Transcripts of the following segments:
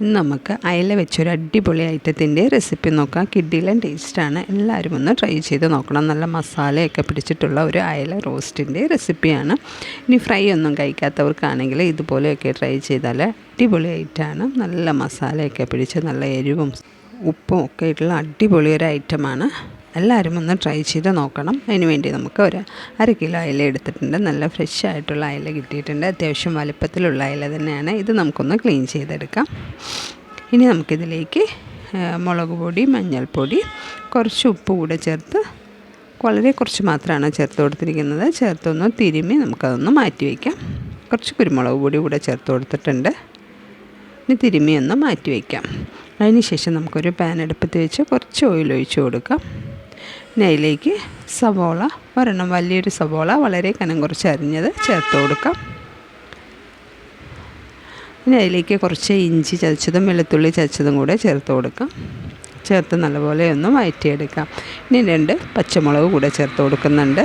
ഇന്ന് നമുക്ക് അയല വെച്ചൊരു അടിപൊളി ഐറ്റത്തിന്റെ റെസിപ്പി നോക്കാം. കിഡിലൻ ടേസ്റ്റാണ് എല്ലാവരും ഒന്ന് ട്രൈ ചെയ്ത് നോക്കണം. നല്ല മസാലയൊക്കെ പിടിച്ചിട്ടുള്ള ഒരു അയല റോസ്റ്റിന്റെ റെസിപ്പിയാണ് ഇനി ഫ്രൈ ഒന്നും കഴിക്കാത്തവർക്കാണെങ്കിൽ ഇതുപോലെയൊക്കെ ട്രൈ ചെയ്താൽ അടിപൊളി ഐറ്റമാണ് നല്ല മസാലയൊക്കെ പിടിച്ച് നല്ല എരിവും ഉപ്പും ഒക്കെ ആയിട്ടുള്ള അടിപൊളി ഒരു ഐറ്റമാണ് എല്ലാവരും ഒന്ന് ട്രൈ ചെയ്ത് നോക്കണം. അതിന് വേണ്ടി നമുക്ക് ഒരു അര കിലോ അയല എടുത്തിട്ടുണ്ട്. നല്ല ഫ്രഷ് ആയിട്ടുള്ള അയല കിട്ടിയിട്ടുണ്ട്. അത്യാവശ്യം വലിപ്പത്തിലുള്ള അയല തന്നെയാണ്. ഇത് നമുക്കൊന്ന് ക്ലീൻ ചെയ്തെടുക്കാം. ഇനി നമുക്കിതിലേക്ക് മുളക് പൊടി മഞ്ഞൾപ്പൊടി കുറച്ച് ഉപ്പ് കൂടെ ചേർത്ത് വളരെ കുറച്ച് മാത്രമാണ് ചേർത്ത് കൊടുത്തിരിക്കുന്നത്. ചേർത്തൊന്ന് തിരുമ്മി നമുക്കതൊന്ന് മാറ്റി വയ്ക്കാം. കുറച്ച് കുരുമുളക് പൊടി കൂടെ ചേർത്ത് കൊടുത്തിട്ടുണ്ട്. ഇനി തിരുമ്മി ഒന്ന് മാറ്റി വയ്ക്കാം. അതിന് ശേഷം നമുക്കൊരു പാൻ അടുപ്പത്ത് വെച്ച് കുറച്ച് ഓയിൽ ഒഴിച്ച് കൊടുക്കാം. ഇനി അതിലേക്ക് സവോള ഒരെണ്ണം വലിയൊരു സവോള വളരെ കനം കുറച്ച് അരിഞ്ഞത് ചേർത്ത് കൊടുക്കാം. ഇനി അതിലേക്ക് കുറച്ച് ഇഞ്ചി ചതച്ചതും വെളുത്തുള്ളി ചതച്ചതും കൂടെ ചേർത്ത് കൊടുക്കാം. ചേർത്ത് നല്ലപോലെ ഒന്ന് വഴറ്റിയെടുക്കാം ഇനി രണ്ട് പച്ചമുളക് കൂടെ ചേർത്ത് കൊടുക്കുന്നുണ്ട്.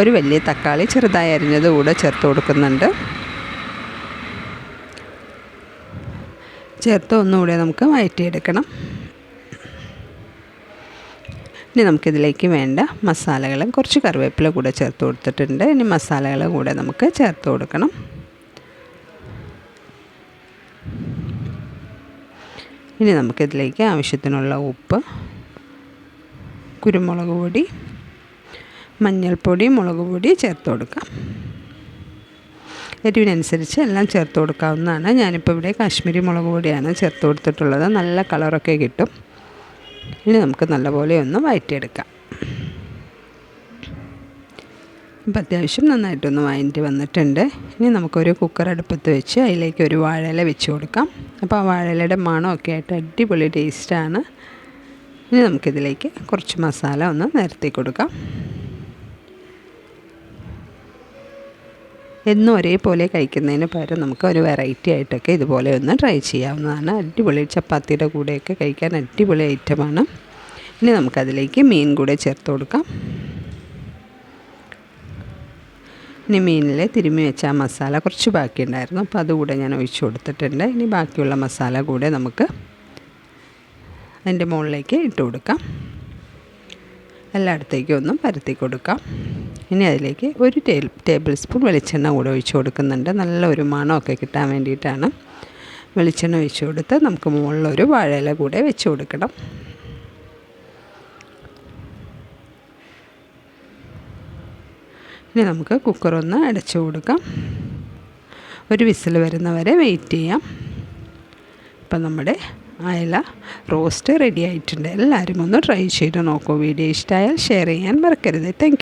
ഒരു വലിയ തക്കാളി ചെറുതായി അരിഞ്ഞത് കൂടെ ചേർത്ത് കൊടുക്കുന്നുണ്ട്. ചേർത്ത് ഒന്നുകൂടെ നമുക്ക് വഴറ്റിയെടുക്കണം ഇനി നമുക്കിതിലേക്ക് വേണ്ട മസാലകൾ കുറച്ച് കറിവേപ്പില കൂടെ ചേർത്ത് കൊടുത്തിട്ടുണ്ട്. ഇനി മസാലകൾ കൂടെ നമുക്ക് ചേർത്ത് കൊടുക്കണം. ഇനി നമുക്കിതിലേക്ക് ആവശ്യത്തിനുള്ള ഉപ്പ് കുരുമുളക് പൊടി മഞ്ഞൾപ്പൊടി മുളക് പൊടി ചേർത്ത് കൊടുക്കാം. എരിവിനനുസരിച്ച് എല്ലാം ചേർത്ത് കൊടുക്കാവുന്നതാണ്. ഞാനിപ്പോൾ ഇവിടെ കാശ്മീരി മുളക് പൊടിയാണ് ചേർത്ത് കൊടുത്തിട്ടുള്ളത്. നല്ല കളറൊക്കെ കിട്ടും. ഇനി നമുക്ക് നല്ലപോലെ ഒന്ന് വഴറ്റിയെടുക്കാം ഇപ്പം അത്യാവശ്യം നന്നായിട്ടൊന്ന് വഴറ്റി വന്നിട്ടുണ്ട്. ഇനി നമുക്കൊരു കുക്കർ അടുപ്പത്ത് വെച്ച് അതിലേക്ക് ഒരു വാഴയില വെച്ച് കൊടുക്കാം. അപ്പോൾ ആ വാഴയിലയുടെ മണമൊക്കെ ആയിട്ട് അടിപൊളി ടേസ്റ്റാണ് ഇനി നമുക്കിതിലേക്ക് കുറച്ച് മസാല ഒന്ന് നിരത്തി കൊടുക്കാം. എന്നും ഒരേപോലെ കഴിക്കുന്നതിന് പകരം നമുക്ക് ഒരു വെറൈറ്റി ആയിട്ടൊക്കെ ഇതുപോലെ ഒന്ന് ട്രൈ ചെയ്യാവുന്നതാണ്. അടിപൊളി ചപ്പാത്തിയുടെ കൂടെയൊക്കെ കഴിക്കാൻ അടിപൊളി ഐറ്റമാണ് ഇനി നമുക്കതിലേക്ക് മീൻ കൂടെ ചേർത്ത് കൊടുക്കാം. ഇനി മീനിൽ തിരുമ്മി വെച്ച മസാല കുറച്ച് ബാക്കിയുണ്ടായിരുന്നു. അപ്പോൾ അതുകൂടെ ഞാൻ ഒഴിച്ചു കൊടുത്തിട്ടുണ്ട്. ഇനി ബാക്കിയുള്ള മസാല കൂടെ നമുക്ക് അതിന്റെ മുകളിലേക്ക് ഇട്ട് കൊടുക്കാം. എല്ലായിടത്തേക്കും ഒന്നും പരത്തി കൊടുക്കാം. ഇനി അതിലേക്ക് ഒരു ടേബിൾ സ്പൂൺ വെളിച്ചെണ്ണ കൂടെ ഒഴിച്ച് കൊടുക്കുന്നുണ്ട്. നല്ല ഒരു മണമൊക്കെ കിട്ടാൻ വേണ്ടിയിട്ടാണ്. വെളിച്ചെണ്ണ ഒഴിച്ച് കൊടുത്ത് നമുക്ക് മുകളിലൊരു വാഴയില കൂടെ വെച്ച് കൊടുക്കണം. ഇനി നമുക്ക് കുക്കറൊന്ന് അടച്ചു കൊടുക്കാം. ഒരു വിസിൽ വരുന്നവരെ വെയിറ്റ് ചെയ്യാം. ഇപ്പം നമ്മുടെ അയല റോസ്റ്റ് റെഡി ആയിട്ടുണ്ട്. എല്ലാവരും ഒന്ന് ട്രൈ ചെയ്ത് നോക്കൂ. വീഡിയോ ഇഷ്ടമായാൽ ഷെയർ ചെയ്യാൻ മറക്കരുത്. താങ്ക്